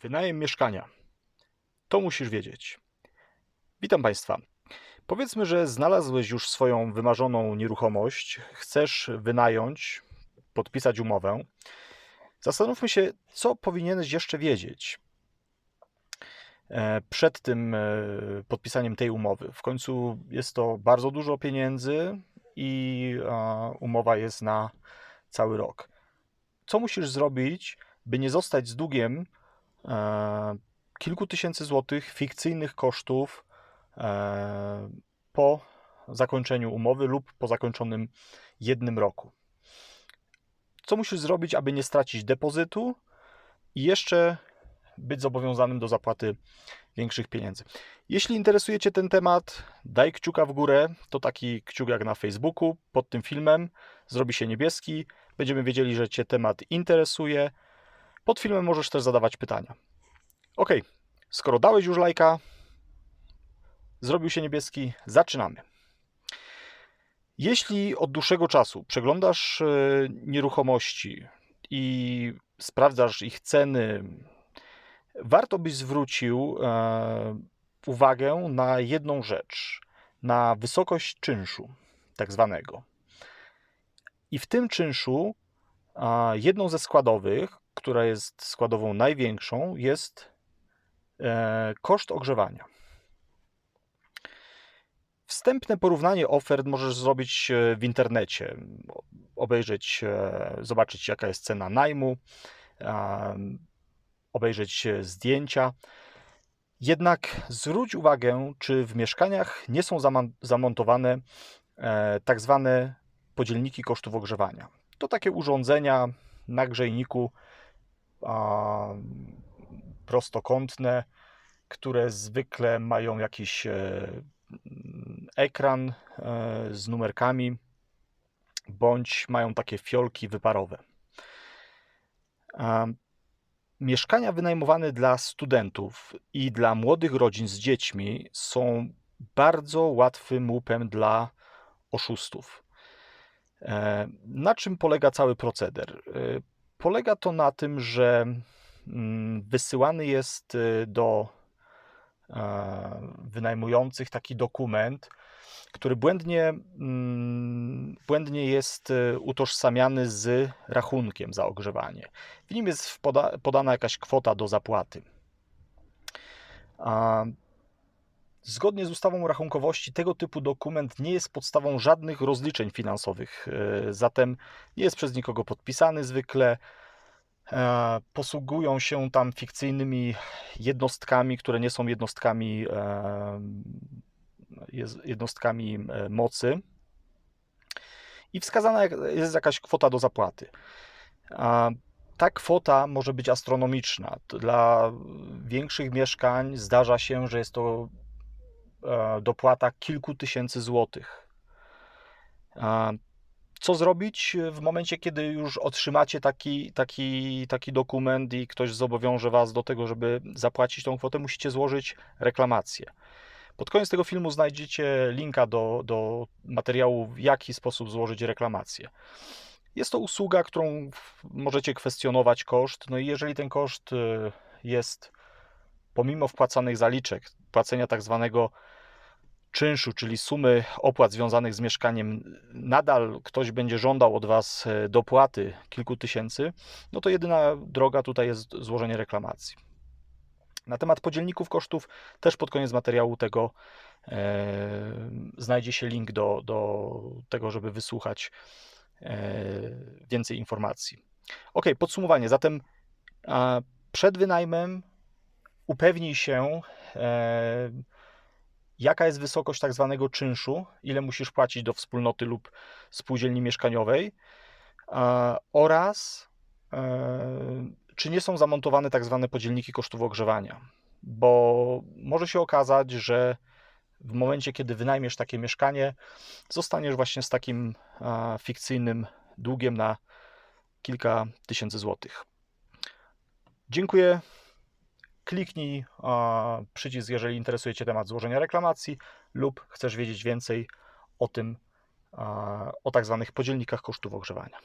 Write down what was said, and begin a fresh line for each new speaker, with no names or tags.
Wynajem mieszkania. To musisz wiedzieć. Witam Państwa. Powiedzmy, że znalazłeś już swoją wymarzoną nieruchomość, chcesz wynająć, podpisać umowę. Zastanówmy się, co powinieneś jeszcze wiedzieć e, przed tym e, podpisaniem tej umowy. W końcu jest to bardzo dużo pieniędzy i umowa jest na cały rok. Co musisz zrobić, by nie zostać z długiem kilku tysięcy złotych fikcyjnych kosztów e, po zakończeniu umowy lub po zakończonym jednym roku. Co musisz zrobić, aby nie stracić depozytu i jeszcze być zobowiązanym do zapłaty większych pieniędzy. Jeśli interesuje Cię ten temat, daj kciuka w górę. To taki kciuk jak na Facebooku pod tym filmem. Zrobi się niebieski. Będziemy wiedzieli, że Cię temat interesuje. Pod filmem możesz też zadawać pytania. Ok, skoro dałeś już lajka, zrobił się niebieski, zaczynamy. Jeśli od dłuższego czasu przeglądasz e, nieruchomości i sprawdzasz ich ceny, warto byś zwrócił e, uwagę na jedną rzecz, na wysokość czynszu, tak zwanego. I w tym czynszu jedną ze składowych, która jest składową największą, jest e, koszt ogrzewania. Wstępne porównanie ofert możesz zrobić e, w internecie, obejrzeć, e, zobaczyć jaka jest cena najmu, obejrzeć zdjęcia. Jednak zwróć uwagę, czy w mieszkaniach nie są zamontowane tak zwane podzielniki kosztów ogrzewania. To takie urządzenia na grzejniku prostokątne, które zwykle mają jakiś e, ekran e, z numerkami, bądź mają takie fiolki wyparowe. Mieszkania wynajmowane dla studentów i dla młodych rodzin z dziećmi są bardzo łatwym łupem dla oszustów. E, na czym polega cały proceder? E, polega to na tym, że mm, wysyłany jest e, do wynajmujących taki dokument, który błędnie, mm, błędnie jest utożsamiany z rachunkiem za ogrzewanie. W nim jest podana jakaś kwota do zapłaty. Zgodnie z ustawą rachunkowości, tego typu dokument nie jest podstawą żadnych rozliczeń finansowych, e, zatem nie jest przez nikogo podpisany zwykle. E, posługują się tam fikcyjnymi jednostkami, które nie są jednostkami, e, jednostkami mocy. I wskazana jest jakaś kwota do zapłaty. Ta kwota może być astronomiczna. Dla większych mieszkań zdarza się, że jest to dopłata kilku tysięcy złotych. E, co zrobić w momencie, kiedy już otrzymacie taki, taki, taki dokument i ktoś zobowiąże Was do tego, żeby zapłacić tą kwotę? Musicie złożyć reklamację. Pod koniec tego filmu znajdziecie linka do, do materiału, w jaki sposób złożyć reklamację. Jest to usługa, którą możecie kwestionować koszt. No i jeżeli ten koszt e, jest pomimo wpłacanych zaliczek, płacenia tak zwanego czynszu, czyli sumy opłat związanych z mieszkaniem, nadal ktoś będzie żądał od Was e, dopłaty kilku tysięcy, no to jedyna droga tutaj jest złożenie reklamacji. Na temat podzielników kosztów też pod koniec materiału tego e, znajdzie się link do, do tego, żeby wysłuchać e, więcej informacji. Ok, podsumowanie. Zatem przed wynajmem upewnij się, e, jaka jest wysokość tak zwanego czynszu, ile musisz płacić do wspólnoty lub spółdzielni mieszkaniowej oraz e, czy nie są zamontowane tak zwane podzielniki kosztów ogrzewania. Bo może się okazać, że w momencie, kiedy wynajmiesz takie mieszkanie, zostaniesz właśnie z takim fikcyjnym długiem na kilka tysięcy złotych. Dziękuję kliknij przycisk, jeżeli interesuje Cię temat złożenia reklamacji lub chcesz wiedzieć więcej o tym, o tak zwanych podzielnikach kosztów ogrzewania.